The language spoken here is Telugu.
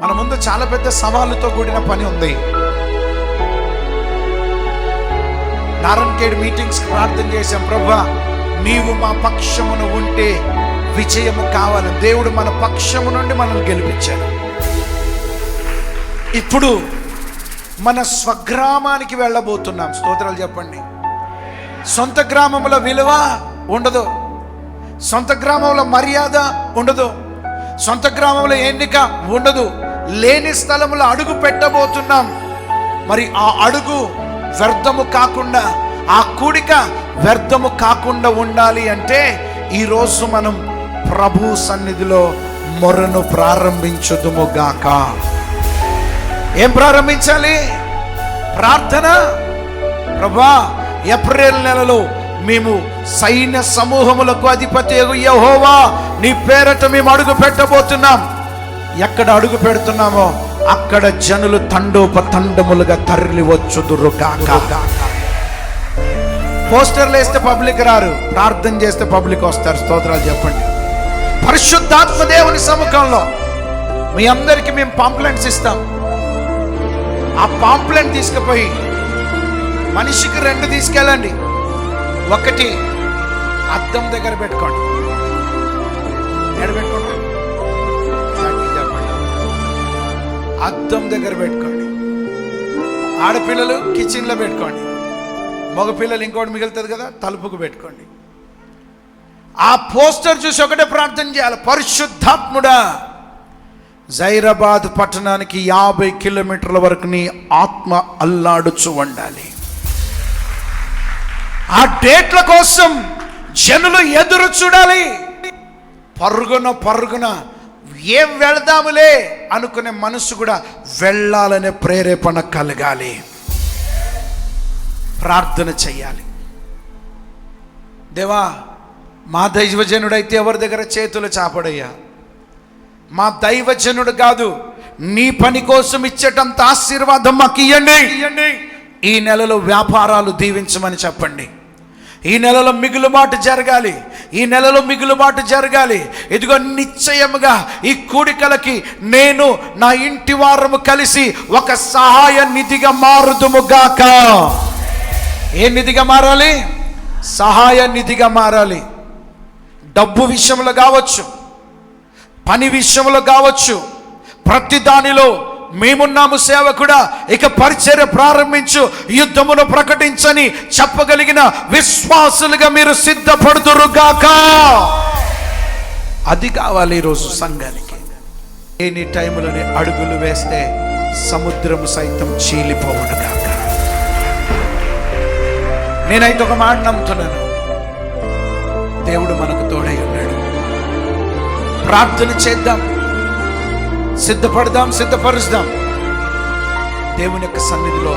మన ముందు చాలా పెద్ద సవాళ్ళతో కూడిన పని ఉంది. నారాయణఖేడ్ మీటింగ్స్ ప్రార్థన చేశాం ప్రభా నీవు మా పక్షమును ఉంటే విజయము కావాలి. దేవుడు మన పక్షము నుండి మనల్ని గెలిపించాడు. ఇప్పుడు మన స్వగ్రామానికి వెళ్ళబోతున్నాం. స్తోత్రాలు చెప్పండి. సొంత గ్రామంలో విలువ ఉండదు. సొంత గ్రామంలో మర్యాద ఉండదు. సొంత గ్రామంలో ఎన్నిక ఉండదు. లేని స్థలంలో అడుగు పెట్టబోతున్నాం. మరి ఆ అడుగు వ్యర్థము కాకుండా ఆ కూడిక వ్యర్థము కాకుండా ఉండాలి అంటే ఈరోజు మనం ప్రభు సన్నిధిలో మొరను ప్రారంభించుదుము గాక. ఏం ప్రారంభించాలి? ప్రార్థన? ప్రభా ఏప్రిల్ నెలలో మేము సైన్య సమూహములకు అధిపతి యహోవా నీ పేరట మేము అడుగు పెట్టబోతున్నాం. ఎక్కడ అడుగు పెడుతున్నామో అక్కడ జనులు తండోపతండములుగా తరలి వచ్చుదురు కాక పోస్టర్లు వేస్తే పబ్లిక్ రారు ప్రార్థన చేస్తే పబ్లిక్ వస్తారు. స్తోత్రాలు చెప్పండి. పరిశుద్ధాత్మ దేవుని సముఖంలో మీ అందరికీ మేము పాంప్లెంట్స్ ఇస్తాం. ఆ పాంప్లెంట్ తీసుకుపోయి మనిషికి రెండు తీసుకెళ్ళండి. ఒకటి అద్దం దగ్గర పెట్టుకోండి. ఎక్కడ పెట్టుకోండి అద్దం దగ్గర పెట్టుకోండి. ఆడపిల్లలు కిచెన్లో పెట్టుకోండి. మగపిల్లలు ఇంకోటి మిగులుతుంది కదా తలుపుకు పెట్టుకోండి. ఆ పోస్టర్ చూసి ఒకటే ప్రార్థన చేయాలి. పరిశుద్ధాత్ముడా జైరాబాద్ పట్టణానికి యాభై కిలోమీటర్ల వరకు నీ ఆత్మ అల్లాడుచు ఉండాలి. ఆ డేట్ల కోసం జనులు ఎదురు చూడాలి. పరుగున పరుగున ఏం వెళదాములే అనుకునే మనసు కూడా వెళ్ళాలనే ప్రేరేపణ కలగాలి. ప్రార్థన చెయ్యాలి. దేవా మా దైవజనుడైతే ఎవరి దగ్గర చేతులు చాపడయ్యా? మా దైవజనుడు కాదు నీ పని కోసం ఇచ్చేటంత ఆశీర్వాదం మాకు ఇయ్యండి. ఈ నెలలో వ్యాపారాలు దీవించమని చెప్పండి. ఈ నెలలో మిగులుబాటు జరగాలి. ఈ నెలలో మిగులుబాటు జరగాలి. ఇదిగో నిశ్చయముగా ఈ కూడికలకి నేను నా ఇంటి వారము కలిసి ఒక సహాయ నిధిగా మారుదుముగాక ఏ నిధిగా మారాలి? సహాయ నిధిగా మారాలి. డబ్బు విషయంలో కావచ్చు పని విషయంలో కావచ్చు ప్రతి దానిలో మేమున్నాము సేవకుడా. ఇక పరిచర్య ప్రారంభించు. యుద్ధమును ప్రకటించని చెప్పగలిగిన విశ్వాసులుగా మీరు సిద్ధపడుతురుగాక అది కావాలి ఈరోజు సంఘానికి. ఎనీ టైంలోని అడుగులు వేస్తే సముద్రము సైతం చీలిపోవునుగాక నేనైతే ఒక మాట నమ్ముతున్నాను. దేవుడు మనకు తోడై ఉన్నాడు. ప్రార్థన చేద్దాం. సిద్ధపడదాం సిద్ధపరుస్తాం. దేవుని యొక్క సన్నిధిలో